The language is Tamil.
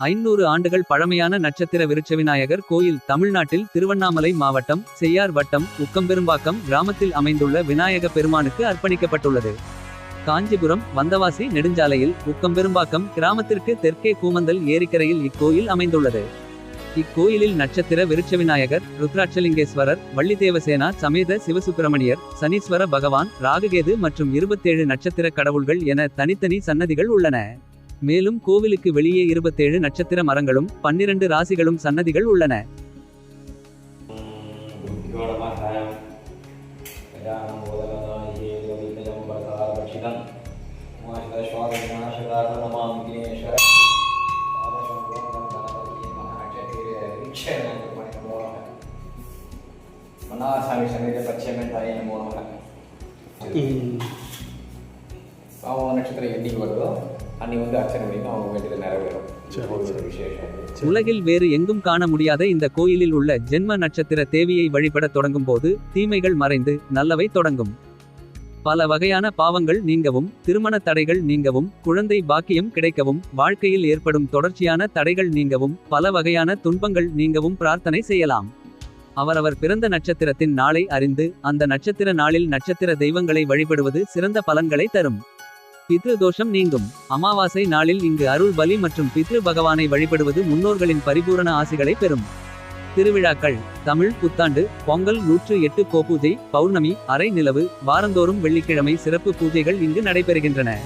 ஐநூறு ஆண்டுகள் பழமையான நட்சத்திர விருட்சவிநாயகர் கோயில் தமிழ்நாட்டில் திருவண்ணாமலை மாவட்டம் செய்யார் வட்டம் உக்கம்பெரும்பாக்கம் கிராமத்தில் அமைந்துள்ள விநாயக பெருமானுக்கு அர்ப்பணிக்கப்பட்டுள்ளது. காஞ்சிபுரம் வந்தவாசி நெடுஞ்சாலையில் உக்கம்பெரும்பாக்கம் கிராமத்திற்கு தெற்கே கூமந்தல் ஏரிக்கரையில் இக்கோயில் அமைந்துள்ளது. இக்கோயிலில் நட்சத்திர விருட்சவிநாயகர் ருத்ராட்சலிங்கேஸ்வரர் வள்ளிதேவசேனா சமேத சிவசுப்பிரமணியர் சனீஸ்வர பகவான் ராககேது மற்றும் இருபத்தேழு நட்சத்திர கடவுள்கள் என தனித்தனி சன்னதிகள் உள்ளன. மேலும் கோவிலுக்கு வெளியே இருபத்தேழு நட்சத்திர மரங்களும் பன்னிரண்டு ராசிகளும் சன்னதிகள் உள்ளன. மன்னாசாமி சங்கீத நட்சத்திரம் எண்ணிக்கு வருதோ? அன்னைக்கு வந்து அர்ச்சனை பண்ணினா அவங்க வேண்டியது நிறைவேறும். ஒரு விசேஷம். உலகில் வேறு எங்கும் காண முடியாத இந்த கோயிலில் உள்ள ஜென்ம நட்சத்திர தேவியை வழிபடத் தொடங்கும் போது தீமைகள் மறைந்து நல்லவை தொடங்கும். பல வகையான பாவங்கள் நீங்கவும் திருமண தடைகள் நீங்கவும் குழந்தை பாக்கியம் கிடைக்கவும் வாழ்க்கையில் ஏற்படும் தொடர்ச்சியான தடைகள் நீங்கவும் பல வகையான துன்பங்கள் நீங்கவும் பிரார்த்தனை செய்யலாம். அவரவர் பிறந்த நட்சத்திரத்தின் நாளை அறிந்து அந்த நட்சத்திர நாளில் நட்சத்திர தெய்வங்களை வழிபடுவது சிறந்த பலன்களை தரும். பித்ரு தோஷம் நீங்கும். அமாவாசை நாளில் இங்கு அருள் பலி மற்றும் பித்ரு பகவானை வழிபடுவது முன்னோர்களின் பரிபூரண ஆசைகளை பெறும். திருவிழாக்கள். தமிழ் புத்தாண்டு பொங்கல் நூற்று எட்டு கோபூஜை பௌர்ணமி அரை நிலவு வாரந்தோறும் வெள்ளிக்கிழமை சிறப்பு பூஜைகள் இங்கு நடைபெறுகின்றன.